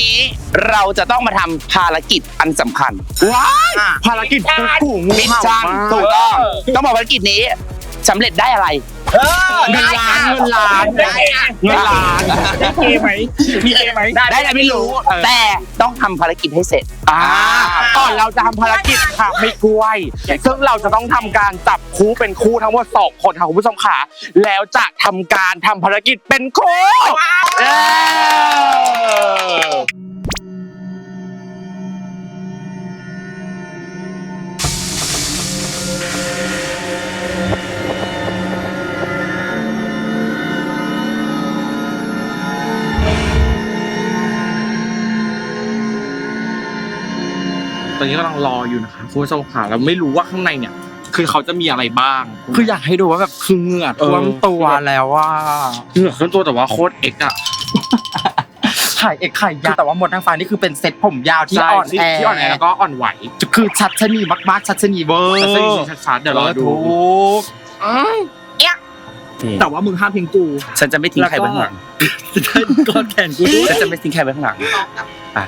นี้เราจะต้องมาทำภารกิจอันสำคัญว้ายภารกิจกูกูงูมิชเห่าชั่นมากถูกต้องต้องบอกภารกิจนี้ สำเร็จได้อะไรเงินล้านเงินล้านเงินล้านมีเกมไหมมีเกมไหมได้อะไรไม่รู้แต่ต้องทำภารกิจให้เสร็จอ่าก่อนเราจะทำภารกิจค่ะไม่กล้วยซึ่งเราจะต้องทำการจับคู่เป็นคู่ทั้งหมดสองคนค่ะคุณผู้ชมค่ะแล้วจะทำการทำภารกิจเป็นคู่ อนนี้กำลังรออยู่นะคะคุณผู้ชมค่ะแล้วไม่รู้ว่าข้างในเนี่ย คือเขาจะมีอะไรบ้าง คืออยากให้ดูว่าแบบคือเหงื่อท่วมตัวแล้วว่าเหนือขึ้นตัวแต่ว่าโคตรเอกอะไข่เอกไข่ยาวแต่ว่าหมดทางฟ้านี่คือเป็นเซ็ตผมยาวที่ใช่อ่อนที่แอที่อ่อนแอแล้วก็อ่อนไหว คือชัดชะนีมากๆชัดชะนีเวอร์จะสนิทชัดๆเดี๋ยวรอดูถูกแต่ว่ามึงห้ามพิงกู ฉันจะไม่ทิ้งใครไว้ข้างหลังกอดแขนกูด้วยฉันจะไม่ทิ้งใครไว้ข้างหลังไป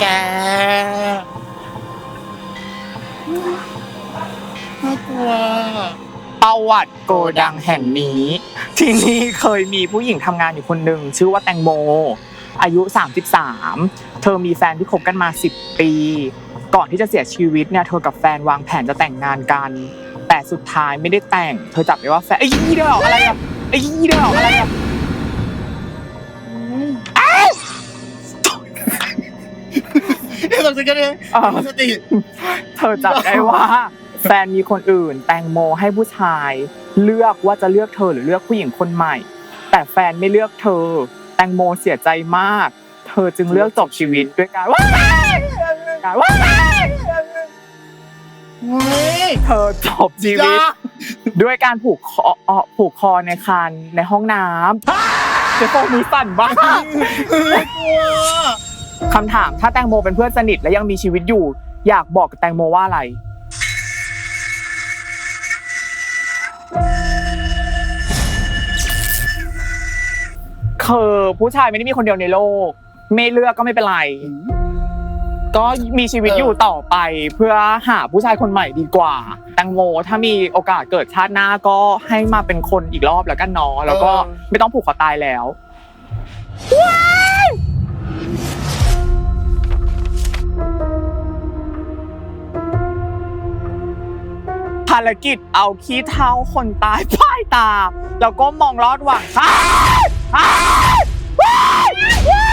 แกน่กลัว ประวัติโกดังแห่งนี้ ที่นี่เคยมีผู้หญิงทำงานอยู่คนหนึ่งชื่อว่าแตงโม อายุ 33 เธอมีแฟนที่คบกันมา 10 ปี ก่อนที่จะเสียชีวิตเนี่ยเธอกับแฟนวางแผนจะแต่งงานกัน แต่สุดท้ายไม่ได้แต่ง เธอจับได้ว่าแฟนไอ้ยี่เด้ออะไรอะไอ้ยี่เด้ออะไรอะ ตกใจกันเลยอ่าสติเธอจับได้ว่า แฟนมีคนอื่น แตงโมให้ผู้ชาย เลือกว่าจะเลือกเธอหรือเลือกผู้หญิงคนใหม่ แต่แฟนไม่เลือกเธอ แตงโมเสียใจมาก เธอจึงเลือกจบชีวิตด้วยการว้ายการว้ายเธอจบชีวิต ด้วยการผูกคอเอ่อผูกคอในคานในห้องน้ำเจะโฟมือสั่นบ้าง คำถามถ้าแตงโมเป็นเพื่อนสนิทและยังมีชีวิตอยู่ อยากบอกแตงโมว่าอะไร คือผู้ชายไม่ได้มีคนเดียวในโลก ไม่เลือกก็ไม่เป็นไร ก็มีชีวิตอยู่ต่อไปเพื่อหาผู้ชายคนใหม่ดีกว่า แตงโมถ้ามีโอกาสเกิดชาติหน้าก็ให้มาเป็นคนอีกรอบแล้วกันเนาะแล้วก็ไม่ต้องผูกคอตายแล้วภา รกิจเอาขี้เท้าคนตายป้ายตา แล้วก็มองลอดหวังอ้ายอ้ายว้ายว้า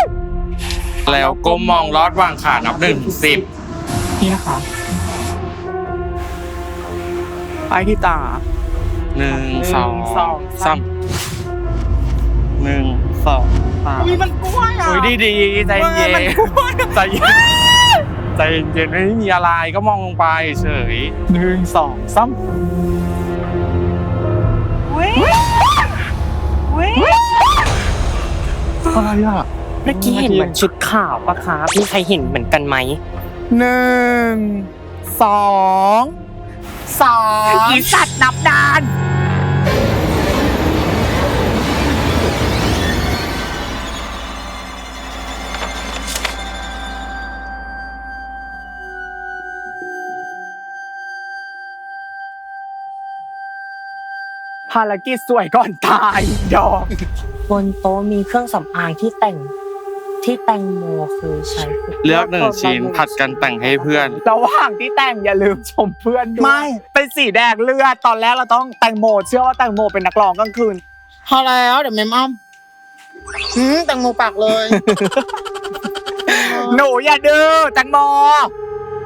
ยแล้วก็มองลอดวางขานับหนึ่งถึงสิบนี่นะคะป้ายที่ตา หนึ่งสองสองสามหนึ่งสองสามมันกล้วยอะโอ้ยดีดีๆใจเย็นใจเย็น ใจเย็นไม่มีอะไรก็มองลงไปเฉยหนึ่งสองสามอะไรอะเมื่อกี้เห็นเหมือนชุดขาวปะคะมีใครเห็นเหมือนกันไหมหนึ่งสองสามอีสัตว์นับดาน ภารกิจสวยก่อนตายดอก บนโต๊ะมีเครื่องสำอางที่แต่งที่แตงโมเคยใช้ เลือกหนึ่งชิ้นผัดกันแต่งให้เพื่อน ระหว่างที่แต่งอย่าลืมชมเพื่อนด้วยไม่ เป็นสีแดงเลือดตอนแรกเราต้องแตงโม เชื่อว่าแตงโมเป็นนักร้องกลางคืน พอแล้วเดี๋ยวเมมอ้อมหืมแตงโมปากเลย หนูอย่าดื้อแตงโม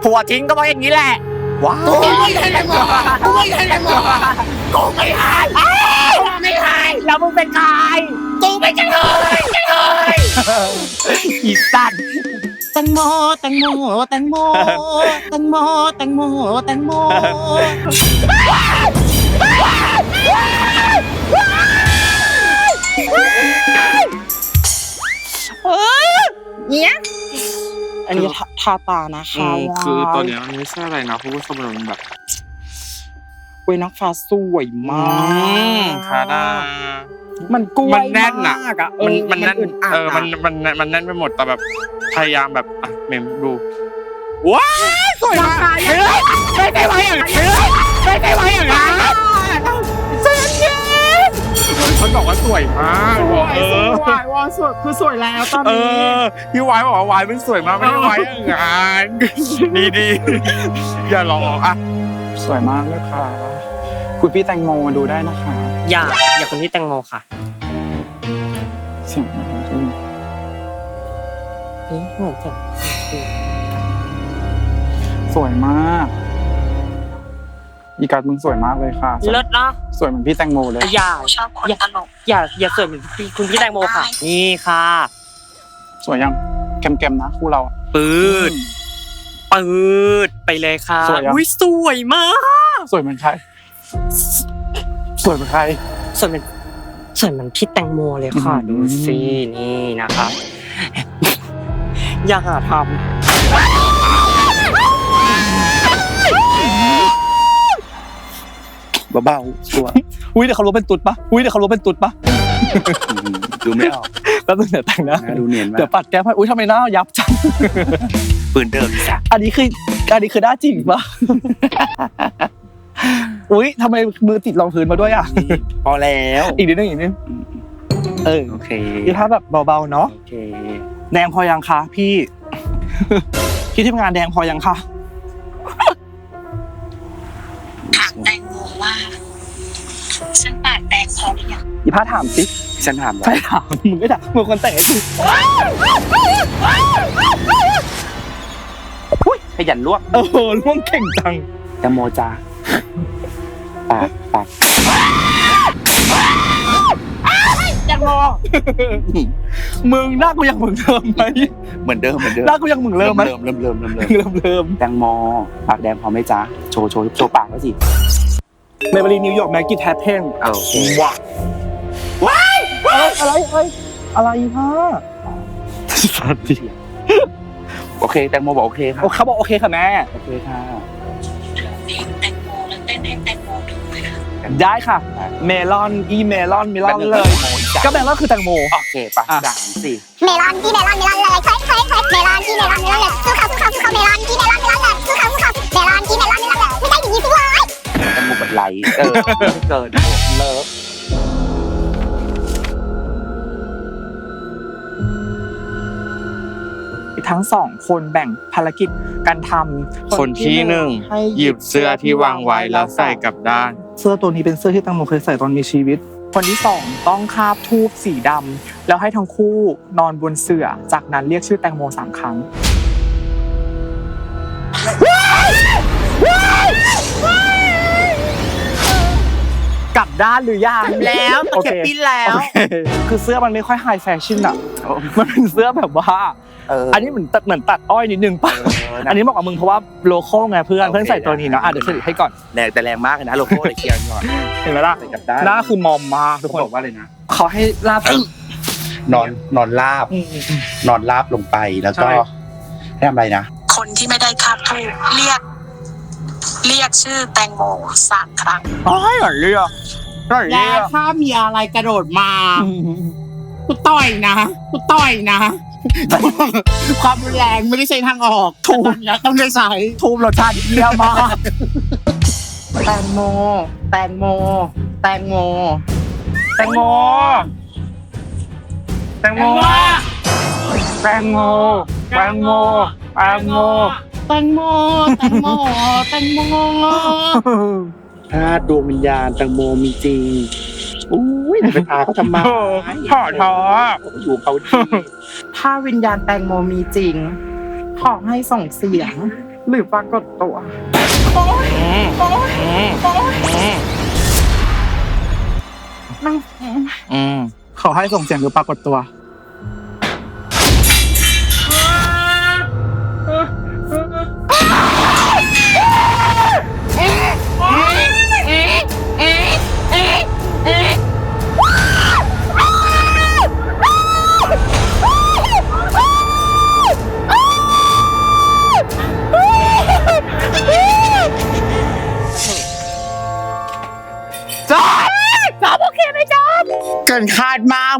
ผัวทิ้งก็เพราะอย่างนี้แหละว้าว กูไม่ใช่แตงโมกูไม่ใช่แตงโม กูไม่ใช่กูไม่ใช่แล้วมึงเป็นใครกูไม่ใช่เลยใช่เลยอีสัตว์แตงโมแตงโมแตงโมแตงโมแตงโมแตงโมเนี้ยอันนี้ทาทาตานะอืคะมคือตัวเนี้ยมันไม่ใช่อะไรนะคุณผู้ชมมันแบบ เว้ยนักฟ้าสวยมอืามกคาดา มันกล้วยมันแน่นอะมากอะมันมันแน่นอึดอัดเออมันอะมันมันแน่นไปหมดแต่แบบพยายามแบบอะเมมดูสวยมากไม่ได้ไว้อย่างนั้นไม่ได้ไว้อย่างนั้นเย็นเย็นเขาบอกว่าสวยมากสวยเอสอวยว่าสวยคือสวยแล้วตอนเอนี้ อพี่วายบอกว่าวายมันสวยมากไม่ได้วายอย่างนั้นดีดีๆอย่าหลอกอะ สวยมากเลยค่ะ คุณพี่แตงโมมาดูได้นะคะอย่าอย่าคนที่แตงโมค่ะเสียงอะไรที่เอ๊ะเหมือนจะสวยมาก อีกัดมึงสวยมากเลยค่ะ เลิศเนาะสวยเหมือนพี่แตงโมเลย อย่าชอบคนอย่าตลกอย่าอย่าสวยเหมือนพี่คุณพี่แตงโมค่ะ นี่ค่ะ สวยยังแกมๆนะคู่เราอะปืดปืดไปเลยค่ะสวยอะอุ้ยสวยมาก สวยเหมือนใคร สวยเหมือนใครสวยเหมือนสวยเหมือนพี่แตงโมเลยค่ะอืมดูสินี่นะครับ อย่าหาทเบาๆชัวร์อุ้ยเดี๋ยวเขารู้เป็นตุ๊ดปะอุ้ยเดี๋ยวเขารู้เป็นตุ๊ดปะดูไม่ออกแป๊บนึงเดี๋ยวแต่งนะนะดูเนียนมาเดี๋ยวกปัดแก้มให้อุ้ยทำไมหน้ายับจังปืนเดิมจ้ะอันนี้คืออันนี้คือหน้าจริงปะ อุ้ยทำไมมือติดรองพื้นมาด้วยอะ พอแล้วอีกนิดนึงอีกนิดนึงเออโอเคคือถ้าแบบเบาๆเนาะโอเคแดงพอยังคะพี่พี่ทีมงานแดงพอยังคะถามแตงโมว่าฉันปากแดงพอหรือยังอีพาถามสิฉันถามใช่ว่าถามมึงก็ถามมึงคนแต่งให้กูขยันลวกโอ้โหล่วงเก่งจังแตงโมจ้า ปากปากแตงโมมึงหน้ากูยังเหมือนเดิมไหมเหมือนเดิมเหมือนเดิมหน้ากูยังเหมือนเดิมไหมเริ่มเริ่มเริ่มเริ่มเริ่มเริ่มเริ่มแตงโมปากแดงพอไหมจ๊ะโชว์โชว์โชว์ปากไว้สิเมเบลีนิวยอร์กแม็กกี้แทเพนโอเคว้าว้ายอะไรอะไรอะไรฮะโอเคแตงโมบอกโอเคค่ะเขาบอกโอเคค่ะแม่โอเคค่ะ ไหมคะได้ค่ะ เมลอนอีเมลอนเมลอนเลย ก็แปลว่าคือแตงโม โอเคปะอะสามสี่เมลอนที่เมลอนเมลอนเลยคล้ายคล้ายคล้ายเมลอนที่เมลอนเมลอนเลยสู้เขาสู้เขาสู้เขาเมลอนที่เมลอนเมลอนเลยสู้เขาสู้เขาเมลอนที่เมลอนเมลอนเลยไม่ได้อย่างนี้สิวะแตงโมบัดไหลเออเกินเลิฟทั้งสองคนแบ่งภารกิจการทำคนที่หนึ่งหยิบเสื้อที่วางไว้แล้วใส่กลับด้าน เสื้อตัวนี้เป็นเสื้อที่แตังโมเคยใส่ตอนมีชีวิต คนที่สองต้องคาบทูบสีดำแล้วให้ทั้งคู่นอนบนเสื่อ จากนั้นเรียกชื่อแตงโมสามครั้งกลับด้านหรือยังแล้วตะเข็บปิ้นแล้ว คือเสื้อมันไม่ค่อยไฮแฟชั่นอะมันเป็นเสื้อแบบว่าเอออันนี้เหมือนตัดเหมือนตัดอ้อยนิดนึงป่ะ อันนี้บอกกับมึงเพราะว่าโลโก้ไงเพื่อนโอเคเพื่อนใส่ตัวนี้เนาะอะเดี๋ยวเฉลยให้ก่อน แรงแต่แรงมากเลยนะโลโก้เลยเคลียร์ก่อนเห็นไหมล่ะใส่กลับด้านหน้าคือมอมมากทุกเขาคนบอกว่าเลยนะเขาให้ลาบนอนนอนราบอืมนอนราบลงไปแล้วก็ใช่ให้ทำอะไรนะ คนที่ไม่ได้คาบทูบเรียก เรียกชื่อแตงโมสามครั้งอ๋อให้หน่อยเรียกหน่อยเรีแล้ยวกถ้ามีอะไรกระโดดมากูต่อยนะกูต่อยนะ ความรุนแรงไม่ได้ใช้ทางออกถูกต้องได้ใช้ทูบรสชาติเยี่ยมมากแตงโม แตงโม แตงโม แตงโม แตงโม แตงโม แตงโม แตงโม แตงโม แตงโม แตงโม ถ้าดวงวิญญาณแตงโมมีจริง อุ้ยจะไปพาเขาทำไมขอท้อ อยู่เขาดีถ้าวิญญาณแตงโมมีจริง ขอให้ส่งเสียง หรือปรากฏตัวอืมขอให้ส่งเสียงหรือปรากฏตัว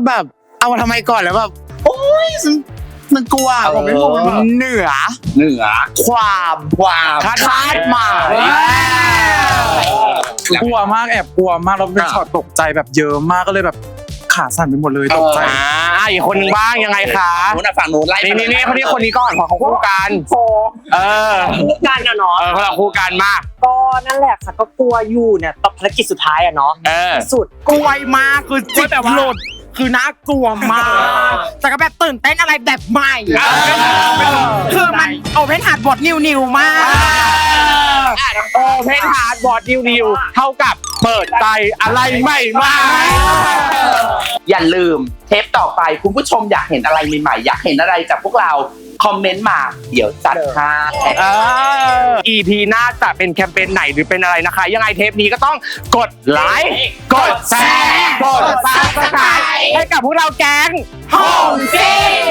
แบบเอามาทำไมก่อนแล้วแบบโอ้ยฉันมันกลัวผมไม่รู้มันเหนือ เหนือความความคาดหมายกลัวมากแอบกลัวมากแล้วเป็นช็อตตกใจแบบเยอะมากก็เลยแบบขาสั่นไปหมดเลยตกใจ อ่าอีกคนนึงบ้างยังไงคะนู้นน่ะฝั่งนู้นไล่นี่นี่นี่คนนี้คนนี้ก่อนเพราะเขาคู่กันเออคู่กันอะเนาะเออเขาเราคู่กันมาก ก็นั่นแหละค่ะก็กลัวอยู่เนี่ยตอนภารกิจสุดท้ายอะเนาะเออ สุด กลัวมากคือจิตหลุด คือน่ากลัวมากแต่ก็แบบตื่นเต้นอะไรแบบใหม่ คือมันโอเพนฮาร์ดบทนิวนิวมากโอเพนฮาร์ดบอร์ดนิวนิวเท่ากับเปิดใจอะไรใหม่มาอย่าลืมเทปต่อไปคุณผู้ชมอยากเห็นอะไรใหม่ๆ อยากเห็นอะไรจากพวกเรา คอมเมนต์มา เดี๋ยวจัดให้เออ EP หน้าจะเป็นแคมเปญไหนหรือเป็นอะไรนะคะ ยังไงเทปนี้ก็ต้องกดไลค์กดแชร์กดซับสไครต์ให้กับพวกเราแก๊งหอมจริง